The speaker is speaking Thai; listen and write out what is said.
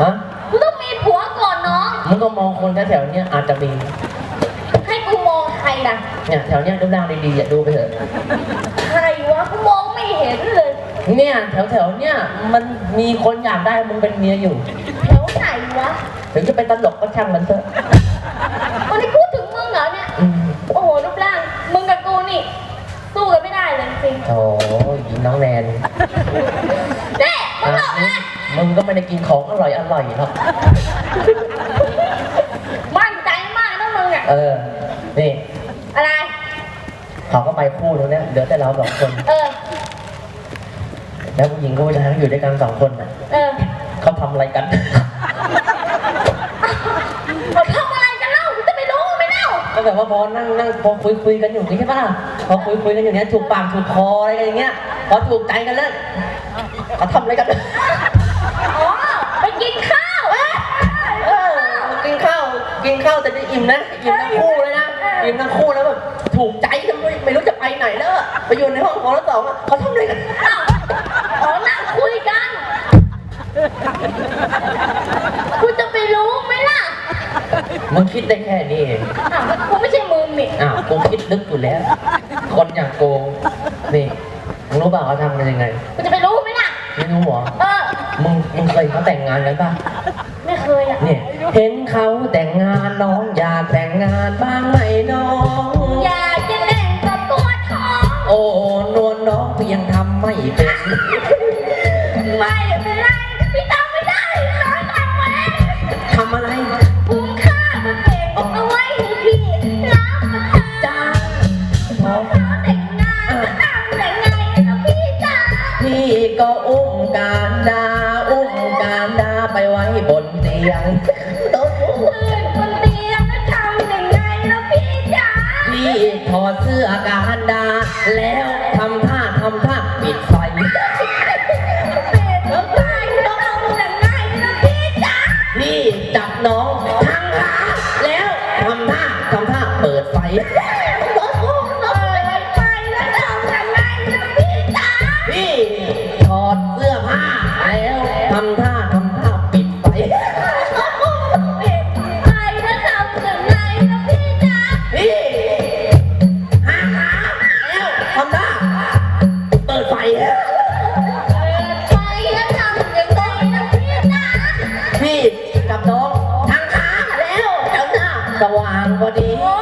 ฮะกูต้องมีผัวก่อนน้อง มึงก็มองคนแถวๆเนี้ยอาจจะมี ให้กูมองใครล่ะ เนี่ยแถวเนี้ยรูปร่างดีๆอย่าดูไปเถอะ ใครวะกูมองไม่เห็นเลยเนี่ยแถวๆเนี้ยมันมีคนอยากได้มึงเป็นเมียอยู่ แถวไหนวะถึงจะเป็นตลกก็ช่างมันเถอะวันนี้พูดถึงมึงเหรอเนี่ย อืมโอ้โหรูปร่าง มึงกับกูนี่ สู้กันไม่ได้เลยจริงโถยิงน้องแนนๆเน่มึงหลอกนะ มึงก็ไม่ได้กินของอร่อยอร่อยหรอกมั่นใจมากนะมึงอะ เออ นี่อะไร เขาก็ไปคู่นึงเนี่ยเหลือแต่เราสองคน เออ แล้วผู้หญิงกับผู้ชายก็อยู่ด้วยกันสองคนน่ะเออเขาทำอะไรกัน เขาทำอะไรกันเล่ากูจะไปรู้ไหมเล่าก็แบบว่าพอนั่งนั่งพอคุยคุยกันอยู่นี่ใช่ปะล่ะพอคุยคุยกันอยู่เนี้ยถูกปากถูกคออะไรกันอย่างเงี้ยพอถูกใจกันแล้วเขาทำอะไรกัน กินข้าวแต่ได้อิ่มนะอิ่มทั้งคู่เลยนะอิ่มทั้งคู่แล้วแบบถูกใจกันไม่ไม่รู้จะไปไหนแล้วอะไปอยู่ในห้องของแล้วสองอะเขาทำอะไรกันอ้าวขอนั่งคุยกันกูจะไปรู้ไหมล่ะมึงคิดได้แค่นี้เองอ้าวกูไม่ใช่มึงนี่อ้าวกูคิดลึกอยู่แล้ว คนอย่างโกงนี่มึงรู้เปล่าเขาทำกันยังไงกูจะไปรู้ไหมล่ะไม่รู้เหรอ เออ มึงมึงเคยเห็นเขาแต่งงานกันป่ะ ไม่เคยอะ เนี่ย เห็นเขาแต่งงานน้องอยากแต่งงานบ้างไหมน้อง อยากจะเล่นกับตัวทองโอ้นวลน้องเพียงทำไม่เป็นไม่เป็นไรพี่ทำไม่ได้ร้อยตังค์ไว้ทำอะไรคุ้มค่ามันเก็บเอาไว้ให้พี่รับประทานจ้าพอแต่งงานจะทำยังไงนะพี่จ๋าพี่ก็อุ้มการดาอุ้มการดาไปไว้บนเตียง ถอดเสื้อการดา แล้วทำท่าทำท่าปิดไฟเปิดแล้วตายเพราะนี่จับน้องทั้งขาแล้วทำท่าทำท่าเปิดไฟ พี่กับน้องทางขาแล้วเจ้าหน้าสว่างพอดี โอ้